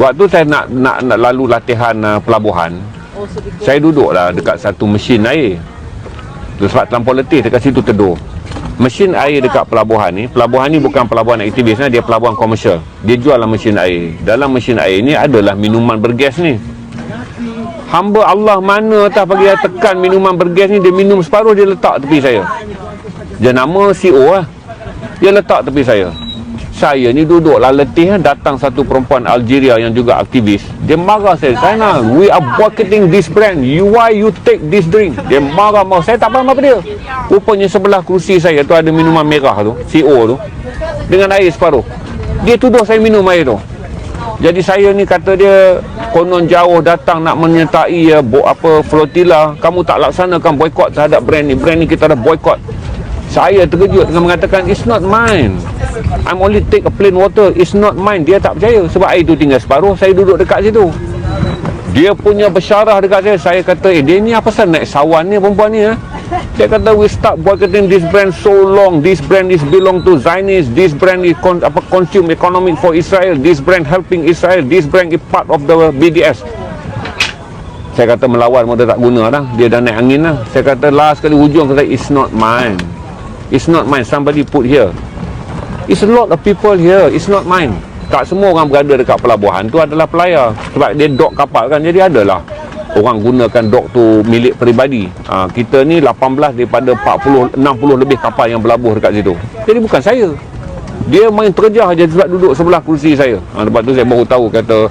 Waktu saya nak nak, nak lalu latihan uh, pelabuhan, Oh, sedikit. saya duduklah dekat satu mesin air. Tu sebab terlampau letih dekat situ teduh. Mesin air dekat pelabuhan ni, pelabuhan ni bukan pelabuhan aktivis, nah, dia pelabuhan komersial. Dia jual lah mesin air. Dalam mesin air ni adalah minuman bergas ni. Hamba Allah mana tak bagi dia tekan minuman bergas ni, dia minum separuh, dia letak tepi saya. Dia nama CEO lah. Dia letak tepi saya. Saya ni duduklah letih datang satu perempuan Algeria yang juga aktivis. Dia marah saya. Sana, we are boycotting this brand. You why you take this drink? Dia marah-marah. Saya tak faham apa dia. Rupanya sebelah kerusi saya tu ada minuman merah tu, CEO tu. Dengan air separuh. Dia tuduh saya minum air tu. Jadi saya ni kata dia konon jauh datang nak menyertai ya, apa flotilla. Kamu tak laksanakan boykot terhadap brand ni. Brand ni kita dah boykot. Saya terkejut dengan mengatakan it's not mine. I'm only take a plain water. It's not mine. Dia tak percaya sebab air tu tinggal separuh. Saya duduk dekat situ. Dia punya bersyarah dekat saya. Saya kata, eh dia ni apa pasal naik sawan ni perempuan ni ha? Dia kata we start boycotting this brand so long. This brand is belong to Zionist. This brand is con, apa consume economic for Israel. This brand helping Israel. This brand is part of the BDS. Saya kata melawan dah tak guna dah. Dia dah naik angin lah. Saya kata last kali hujung kata it's not mine. It's not mine. Somebody put here. It's a lot of people here. It's not mine. Tak semua orang berada dekat pelabuhan tu adalah pelayar. Sebab dia dok kapal kan. Jadi adalah orang gunakan dok tu milik peribadi. Ha, kita ni 18 daripada 40, 60 lebih kapal yang berlabuh dekat situ. Jadi bukan saya. Dia main terjah je sebab duduk sebelah kursi saya. Ha, lepas tu saya baru tahu kata,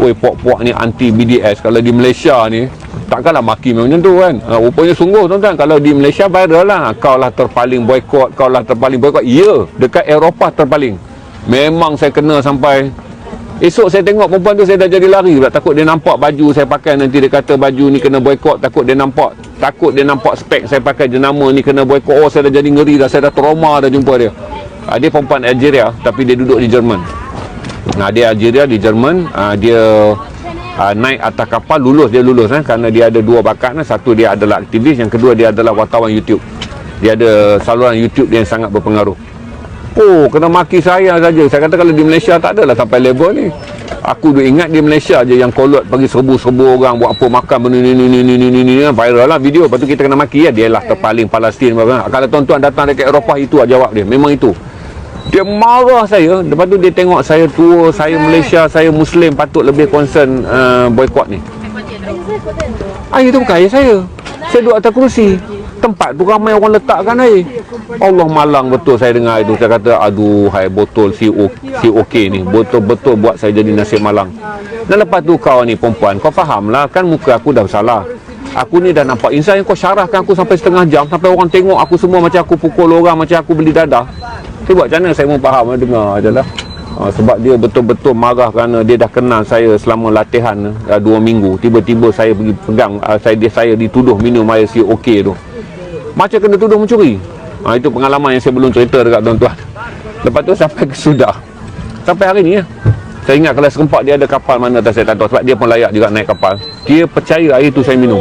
Woi puak-puak ni anti BDS Kalau di Malaysia ni Takkanlah maki macam tu kan? Ha, Rupanya sungguh tuan-tuan. Kalau di Malaysia viral lah. Kau lah terpaling boykot Kau lah terpaling boykot Ya Dekat Eropah terpaling. Memang saya kena sampai. Esok saya tengok perempuan tu Saya dah jadi lari pula. Takut dia nampak baju saya pakai. Nanti dia kata baju ni kena boykot Takut dia nampak Takut dia nampak spek saya pakai jenama ni kena boykot Oh saya dah jadi ngeri dah. Saya dah trauma dah jumpa dia. Ha, Dia perempuan Algeria Tapi dia duduk di Jerman. Nah, dia Algeria di Jerman. Uh, dia uh, naik atas kapal lulus dia lulus eh, kerana dia ada dua bakat eh. satu dia adalah aktivis yang kedua dia adalah wartawan YouTube. Dia ada saluran YouTube yang sangat berpengaruh. Oh kena maki saya saja. Saya kata kalau di Malaysia tak adalah sampai level ni. Aku duk ingat di Malaysia je yang kolot bagi serbu-serbu orang buat apa makan benda ni ni ni ni ni ni, ni viral lah video. Lepas tu kita kena maki ya. Dia lah terpaling Palestin kalau tuan-tuan datang dekat Eropah itu lah jawab dia. Memang itu dia marah saya. Lepas tu dia tengok saya tua saya Malaysia saya Muslim patut lebih concern uh, boykot ni. Air tu bukan air saya. Saya duduk atas kerusi tempat tu ramai orang letakkan air. Allah malang betul saya dengar itu. Saya kata aduh hai botol si, o, si okey ni. Betul-betul buat saya jadi nasib malang. Dan lepas tu kau ni perempuan kau faham lah kan muka aku dah bersalah aku ni dah nampak insan yang kau syarahkan aku sampai setengah jam sampai orang tengok aku semua macam aku pukul orang macam aku beli dadah tu buat macam mana? Saya pun faham dengar je lah. Ha, sebab dia betul-betul marah kerana dia dah kenal saya selama latihan uh, dua minggu. Tiba-tiba saya pergi pegang uh, saya dia saya dituduh minum air si okey tu. Macam kena tuduh mencuri. Ha, itu pengalaman yang saya belum cerita dekat tuan-tuan. Lepas tu sampai ke sudah. Sampai hari ni ya saya ingat kalau serempak dia ada kapal mana tak saya tak tahu sebab dia pun layak juga naik kapal. Dia percaya air tu saya minum.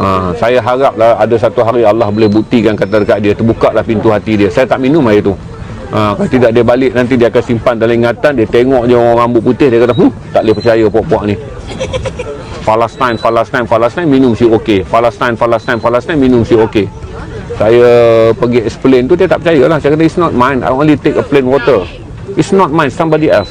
Ha, saya haraplah ada satu hari Allah boleh buktikan kata dekat dia terbukalah pintu hati dia. Saya tak minum air tu. Ha, kalau tidak dia balik nanti dia akan simpan dalam ingatan dia tengok je orang rambut putih dia kata huh, tak boleh percaya puak-puak ni. Palestine, Palestine, Palestine minum si okey Palestine, Palestine, Palestine minum si okey saya pergi explain tu dia tak percaya lah. Saya kata it's not mine. I only take a plain water. It's not mine. Somebody else